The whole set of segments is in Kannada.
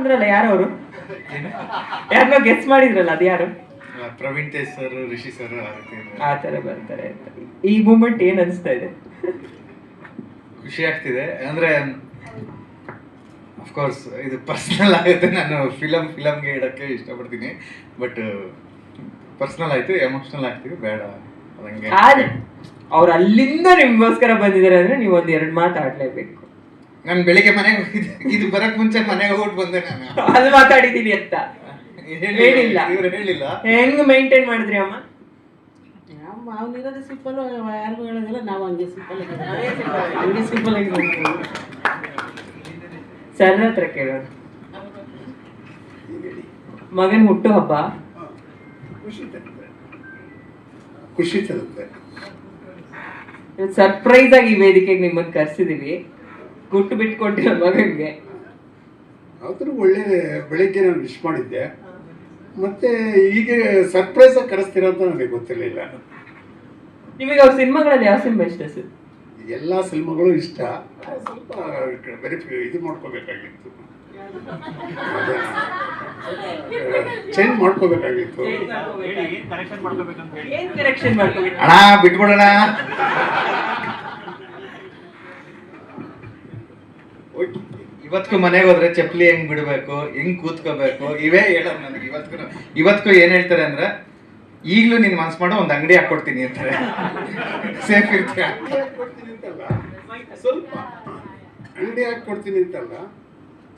ಅಂದ್ರಲ್ಲ ಯಾರು ಅವರು ಯಾರನ್ನೋ ಗೆಸ್ ಮಾಡಿದ್ರಲ್ಲ ಅದು ಯಾರು? ಪ್ರವೀಣ್ ತೇಜ್ ಸರ್ ರಿಷಿ ಸರ್ ಆ ತರ ಬರ್ತಾರೆ ಈ ಮೂಮೆಂಟ್ ಏನ್ ಅನ್ಸ್ತಾ ಇದೆ? ಖುಷಿ ಆಗ್ತಿದೆ. ಅಂದ್ರೆ ಅಫ್ಕೋರ್ಸ್ ಇದು ಪರ್ಸ್ನಲ್ ಆಗುತ್ತೆ. ನಾನು ಫಿಲಮ್ ಫಿಲಮ್ಗೆ ಇಡಕ್ಕೆ ಇಷ್ಟಪಡ್ತೀನಿ. ಬಟ್ ಪರ್ಸ್ನಲ್ ಆಯ್ತು ಎಮೋಷನಲ್ ಆಗ್ತೀವಿ ಬೇಡ. ಅವ್ರು ಅಲ್ಲಿಂದ ನಿಮ್ಗೋಸ್ಕರ ಬಂದಿದ್ದಾರೆ ಅಂದ್ರೆ ನೀವು ಒಂದ್ ಎರಡ್ ಮಾತಾಡ್ಲೇಬೇಕು ನಾನು ಬೆಳಿಗ್ಗೆ ಮನೆಗೆ ಹೋಗಿದ್ದೆ. ಇದು ಬರಕ್ ಮುಂಚೆ ಮನೆಗೆ ಹೋಗ್ಬಿಟ್ಟು ಬಂದೆ ನಾನು. ಅದು ಮಾತಾಡಿದೀನಿ ಅಂತ. ಹೇಳಿಲ್ಲ. ಇವ್ರು ಹೇಳಿಲ್ಲ. ಹೆಂಗ್ ಮೇಂಟೈನ್ ಮಾಡಿದ್ರಿ ಅಮ್ಮ? ನಾವು ಅವನಿರೋದು ಸಿಂಪಲ್ ಯಾರಿಗೂ ಹೇಳೋದಿಲ್ಲ ನಾವು ಹಂಗೆ ಸಿಂಪಲ್ ಹಂಗೆ ಸಿಂಪಲ್ ಆಗಿ. ಸರ್ ಹತ್ರ ಕೇಳೋಣ. ಮಗನ್ ಹುಟ್ಟು ಹಬ್ಬ ಖುಷಿ ತರುತ್ತೆ. ಖುಷಿ ತರುತ್ತೆ. ಸರ್ಪ್ರೈಸ್ ಆಗಿ ಈ ವೇದಿಕೆಗೆ ನಿಮ್ಮನ್ನ ಕರ್ಸಿದೀವಿ. ಗುಟ್ಟು ಬಿಟ್ಕೊಟ್ಟಿರೋ ಮಗಂಗೆ. ಆದರೂ ಒಳ್ಳೆ ಬೆಳಿಗ್ಗೆ ನಾನು ವಿಶ್ ಮಾಡಿದ್ದೆ. ಮತ್ತೆ ಈಗ ಸರ್ಪ್ರೈಸ್ ಆಗಿ ಕರೆಸ್ತೀರ ಅಂತ ನನಗೆ ಗೊತ್ತಿರಲಿಲ್ಲ. ನಿಮಗೆ ಅವ್ರ ಸಿನಿಮಾಗಳಲ್ಲಿ ಯಾವ ಸಿನಿಮಾ ಇಷ್ಟ ಸರ್? ಎಲ್ಲ ಸಿನಿಮಾಗಳು ಇಷ್ಟ. ಸ್ವಲ್ಪ ವೆರಿಫೈ ಇದು ಮಾಡ್ಕೋಬೇಕಾಗಿತ್ತು. ಚೇಂಜ್ ಮಾಡ್ಕೋಬೇಕಾಗಿತ್ತು. ಏನ್ ಕರೆಕ್ಷನ್ ಮಾಡ್ಕೋಬೇಕು? ಅಣ್ಣ ಬಿಟ್ಬಿಡೋಣ. ಇವತ್ಗೂ ಮನೆಗೆ ಹೋದ್ರೆ ಚಪ್ಪಲಿ ಹೆಂಗ್ ಬಿಡ್ಬೇಕು ಹೆಂಗ್ ಕೂತ್ಕೋಬೇಕು ಇವೇ ಹೇಳೋದು ನನಗೆ. ಇವತ್ಗೂ ಇವತ್ಗೂ ಏನ್ ಹೇಳ್ತಾರೆ ಅಂದ್ರೆ ಈಗ್ಲೂ ನಿನ್ ಮನ್ಸ್ ಮಾಡೋ ಒಂದ್ ಅಂಗಡಿ ಹಾಕೊಡ್ತೀನಿ ಅಂತಾರೆ. ಸೇಫ್ ಇರ್ತೀಯ? ಸ್ವಲ್ಪ ಅಂಗಡಿ ಹಾಕೊಡ್ತೀನಿ ಕೊಡ್ತೀನಿ ಅಂತಲ್ಲ?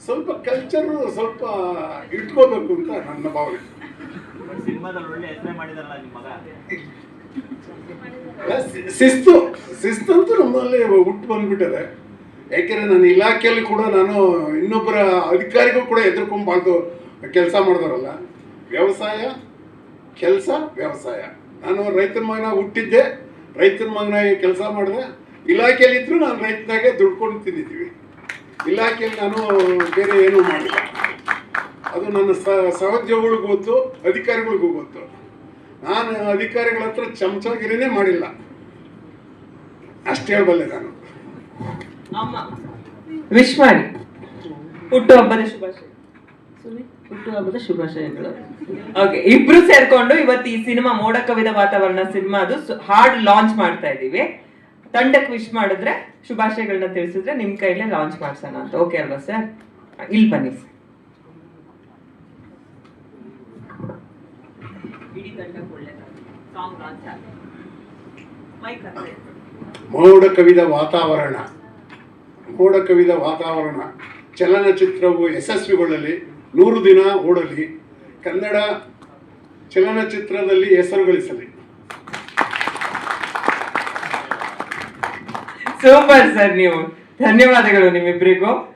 ಸ್ವಲ್ಪ ಕಲ್ಚರ್ ಸ್ವಲ್ಪ ಇಟ್ಕೋಬೇಕು ಅಂತ ನನ್ನ ಭಾವನೆ. ಸಿನಿಮಾದಲ್ಲಿ ಒಳ್ಳೆ ಹೆಸರೇ ಮಾಡಿದಾರಲ್ಲ ನಿಮ್ಮ ಮಗ? ಅಲ್ಲ, ಶಿ- ಶಿಸ್ತು ಶಿಸ್ತು ಅಂತೂ ನಮ್ಮಲ್ಲಿ ಹುಟ್ಟು ಬಂದ್ಬಿಟ್ಟಿದೆ. ಯಾಕೆಂದ್ರೆ ನನ್ನ ಇಲಾಖೆಯಲ್ಲಿ ಕೂಡ ನಾನು ಇನ್ನೊಬ್ಬರ ಅಧಿಕಾರಿಗೂ ಕೂಡ ಎದುರ್ಕೊಂಬಾರ್ದು ಕೆಲಸ ಮಾಡಿದವರಲ್ಲ. ವ್ಯವಸಾಯ, ಕೆಲಸ, ವ್ಯವಸಾಯ. ನಾನು ರೈತನ ಮಗನ ಹುಟ್ಟಿದ್ದೆ, ರೈತನ ಮಗನಾಗಿ ಕೆಲಸ ಮಾಡಿದೆ. ಇಲಾಖೆಯಲ್ಲಿ ಇದ್ರು ನಾನು ರೈತನಾಗೆ ದುಡ್ಕೊಂಡು ತಿಂದಿದ್ದೀವಿ. ಇಲಾಖೆಯಲ್ಲಿ ನಾನು ಬೇರೆ ಏನೂ ಮಾಡಿಲ್ಲ. ಅದು ನನ್ನ ಸಹೋದ್ಯೋಗಿಗಳಿಗೂ ಗೊತ್ತು, ಅಧಿಕಾರಿಗಳಿಗೂ ಗೊತ್ತು. ನಾನು ಅಧಿಕಾರಿಗಳ ಹತ್ರ ಚಮಚಾಗಿರಿನೇ ಮಾಡಿಲ್ಲ. ಅಷ್ಟು ಹೇಳಬಲ್ಲೆ ನಾನು. ವಿಶ್ ಮಾಡಿ. ಹುಟ್ಟು ಹಬ್ಬದ ಶುಭಾಶಯ. ಸುನಿ ಹುಟ್ಟುಹಬ್ಬದ ಶುಭಾಶಯಗಳು. ಓಕೆ ಇಬ್ರು ಸೇರ್ಕೊಂಡು ಇವತ್ತು ಈ ಸಿನಿಮಾ ಮೋಡ ಕವಿದ ವಾತಾವರಣ ಸಿನಿಮಾದು ಹಾರ್ಡ್ ಲಾಂಚ್ ಮಾಡ್ತಾ ಇದೀವಿ ತಂಡಕ್ಕೆ ವಿಶ್ ಮಾಡಿದ್ರೆ ಶುಭಾಶಯಗಳನ್ನ ತಿಳಿಸಿದ್ರೆ ನಿಮ್ ಕೈಲೇ ಲಾಂಚ್ ಮಾಡ್ಸೋಣ ಅಂತ. ಓಕೆ ಅಲ್ವಾ ಸರ್ ಇಲ್ಲಿ ಬನ್ನಿ ಸರ್ ಮೋಡ ಕವಿದ ವಾತಾವರಣ. ಮೋಡ ಕವಿದ ವಾತಾವರಣ, ಚಲನಚಿತ್ರವು ಯಶಸ್ವಿಗೊಳ್ಳಲಿ, ನೂರು ದಿನ ಓಡಲಿ, ಕನ್ನಡ ಚಲನಚಿತ್ರದಲ್ಲಿ ಹೆಸರು ಗಳಿಸಲಿ. ಸೂಪರ್ ಸರ್ ನೀವು. ಧನ್ಯವಾದಗಳು ನಿಮ್ಮಿಬ್ಬರಿಗೂ